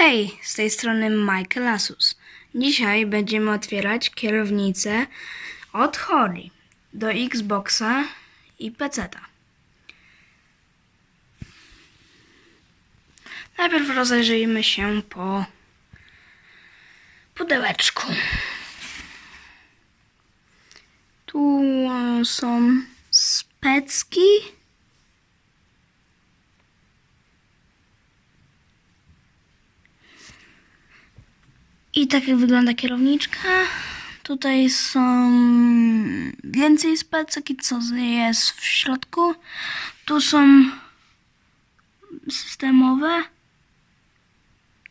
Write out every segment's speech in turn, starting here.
Hej, z tej strony Michael Asus. Dzisiaj będziemy otwierać kierownicę od Hori do Xboxa i PC-ta. Najpierw rozejrzyjmy się po pudełeczku. Tu są specki. I tak jak wygląda kierowniczka. Tutaj są więcej specek i co jest w środku. Tu są systemowe.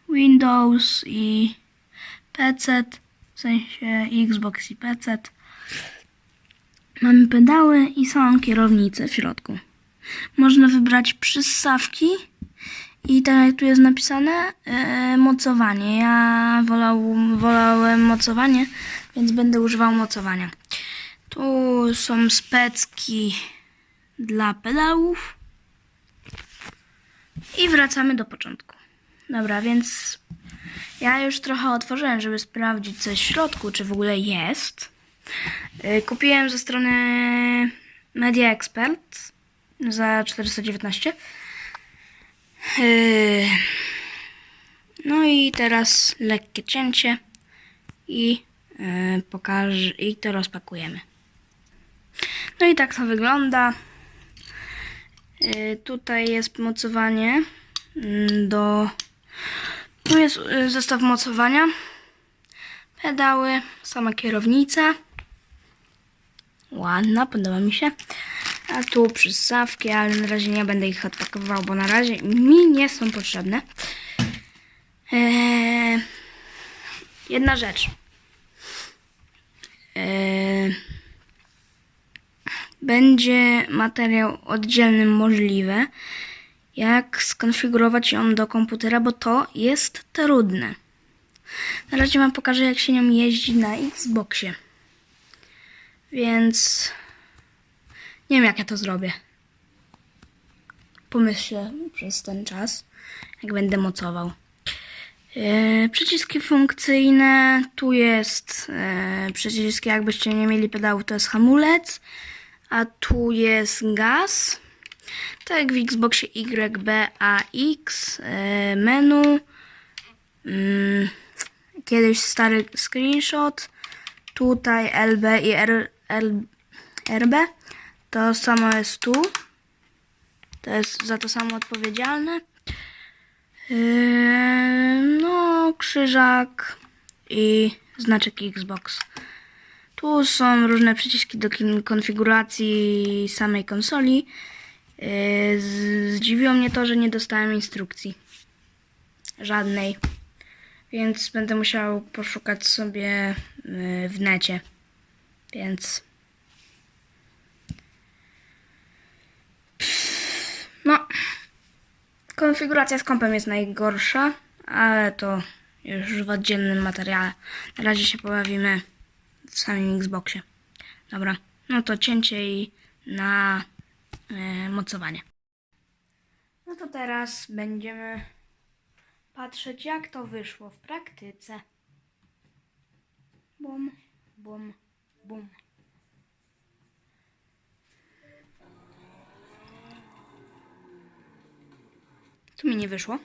Windows i PC, w sensie Xbox i PC. Mamy pedały i samą kierownicę w środku. Można wybrać przyssawki i tak jak tu jest napisane, e, mocowanie. Ja wolał, wolałem mocowanie, więc będę używał mocowania. Tu są specki dla pedałów. I wracamy do początku. Dobra, więc ja już trochę otworzyłem, żeby sprawdzić coś w środku, czy w ogóle jest. Y, Kupiłem ze strony Media Expert za 419. Yy, No i teraz lekkie cięcie i yy, pokażę i to rozpakujemy. No i tak to wygląda. Yy, Tutaj jest mocowanie mm, do. Tu jest zestaw mocowania. Pedały, sama kierownica. Ładna, podoba mi się. A tu przystawki, ale na razie nie będę ich odpakowywał, bo na razie mi nie są potrzebne. Eee, jedna rzecz. Eee, będzie materiał oddzielny możliwe, jak skonfigurować ją do komputera, bo to jest trudne. Na razie wam pokażę, jak się nią jeździ na Xboxie. Więc nie wiem, jak ja to zrobię. Pomyślę przez ten czas, jak będę mocował. E, przyciski funkcyjne. Tu jest e, przycisk, jakbyście nie mieli pedału, to jest hamulec. A tu jest gaz. Tak jak w Xboxie Y, B, A, X. E, menu. Mm, kiedyś stary screenshot. Tutaj LB i R, L, RB. To samo jest tu. To jest za to samo odpowiedzialne. Yy, no, krzyżak i znaczek Xbox. Tu są różne przyciski do konfiguracji samej konsoli. Yy, zdziwiło mnie to, że nie dostałem instrukcji. Żadnej. Więc będę musiał poszukać sobie yy, w necie. Więc No, konfiguracja z kompem jest najgorsza, ale to już w oddzielnym materiale. Na razie się pobawimy w samym Xboxie. Dobra, no to cięcie i na e, mocowanie. No to teraz będziemy patrzeć, jak to wyszło w praktyce. Bum, bum, bum. Co mi nie wyszło?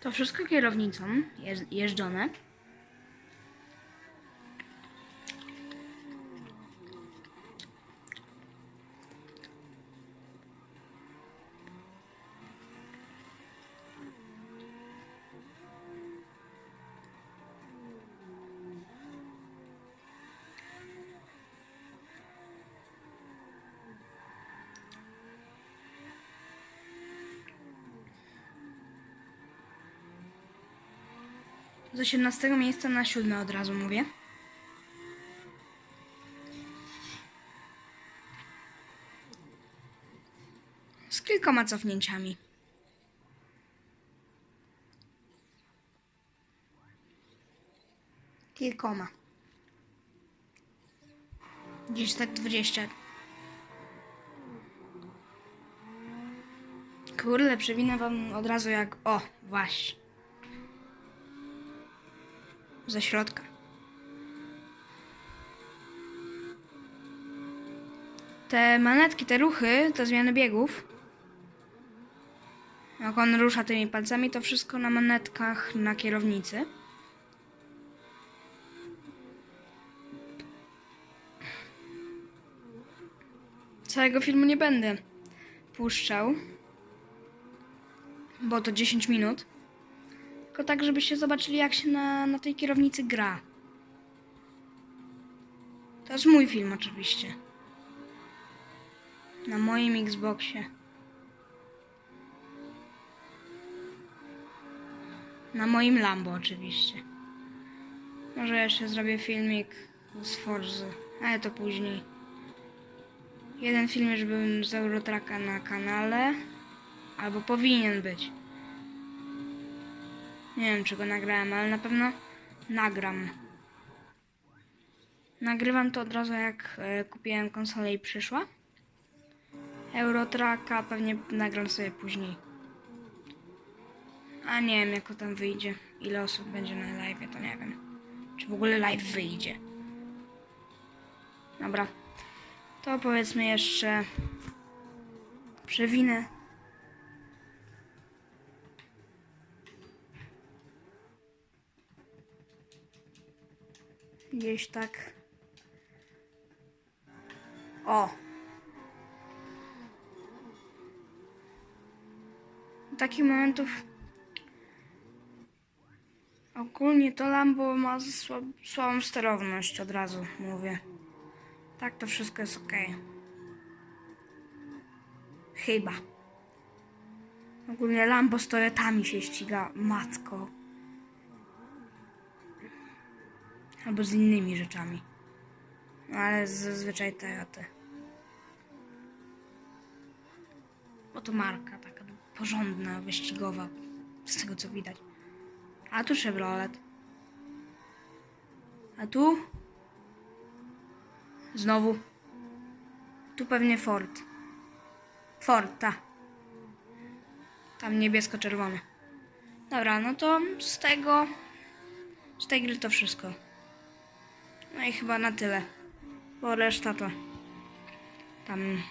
To wszystko kierownicą jeż- jeżdżone. Z 18 miejsca na 7 od razu mówię. Z kilkoma cofnięciami. Kilkoma. Gdzieś tak 20. Kurde, przewinę wam od razu jak... O, właśnie. Ze środka. Te manetki, te ruchy, te zmiany biegów. Jak on rusza tymi palcami, to wszystko na manetkach na kierownicy. Całego filmu nie będę puszczał, bo to 10 minut. Tylko tak, żebyście zobaczyli, jak się na, na tej kierownicy gra. To jest mój film, oczywiście. Na moim Xboxie. Na moim Lambo, oczywiście. Może jeszcze zrobię filmik z Forzy, ale to później. Jeden film już był z Eurotraka na kanale. Albo powinien być. Nie wiem, czy go nagrałem, ale na pewno nagram. Nagrywam to od razu, jak e, kupiłem konsolę i przyszła. Eurotraka pewnie nagram sobie później. A nie wiem, jak to tam wyjdzie. Ile osób będzie na live, to nie wiem. Czy w ogóle live wyjdzie. Dobra. To powiedzmy jeszcze przewinę. Gdzieś tak. O! Takich momentów ogólnie to Lambo ma słab, słabą sterowność, od razu mówię. Tak, to wszystko jest ok. Chyba. Ogólnie Lambo z Toyotami się ściga, matko. Albo z innymi rzeczami. No ale zazwyczaj Toyoty. Bo to marka taka porządna, wyścigowa. Z tego co widać. A tu Chevrolet. A tu? Znowu. Tu pewnie Ford. Ford, ta. Tam niebiesko-czerwony. Dobra, no to z tego... Z tej gry to wszystko. No i chyba na tyle. Bo reszta to... Tam...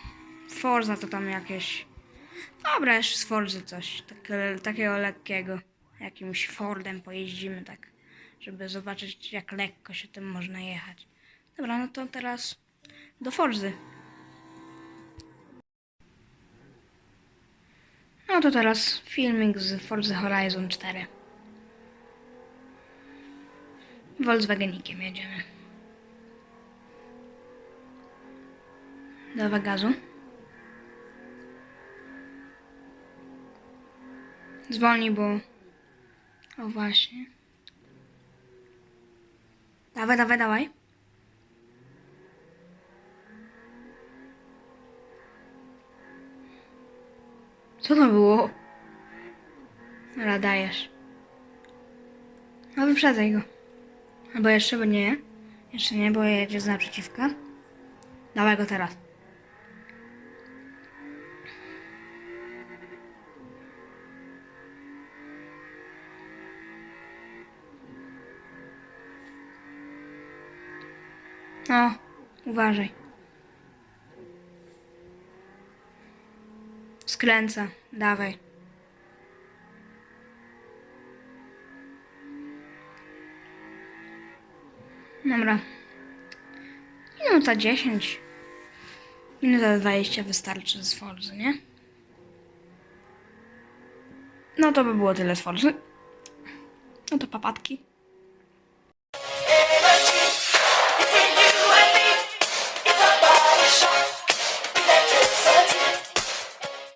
Forza to tam jakieś... Dobra, jeszcze z Forzy coś. Takie, takiego lekkiego. Jakimś Fordem pojeździmy tak. Żeby zobaczyć jak lekko się tym można jechać. Dobra, no to teraz do Forzy. No to teraz filmik z Forza Horizon 4. Volkswagenikiem jedziemy. Dawaj gazu. Zwolnij, bo... O właśnie. Dawaj, dawaj, dawaj. Co to było? Dobra, dajesz. No wyprzedzaj go. Albo jeszcze, bo nie. Jeszcze nie, bo jedzie z naprzeciwka. Dawaj go teraz. No, uważaj. Skręca, dawaj. Dobra. Minuta 10. Minuta 20 wystarczy z Forzy, nie? No to by było tyle z Forzy. No to papatki.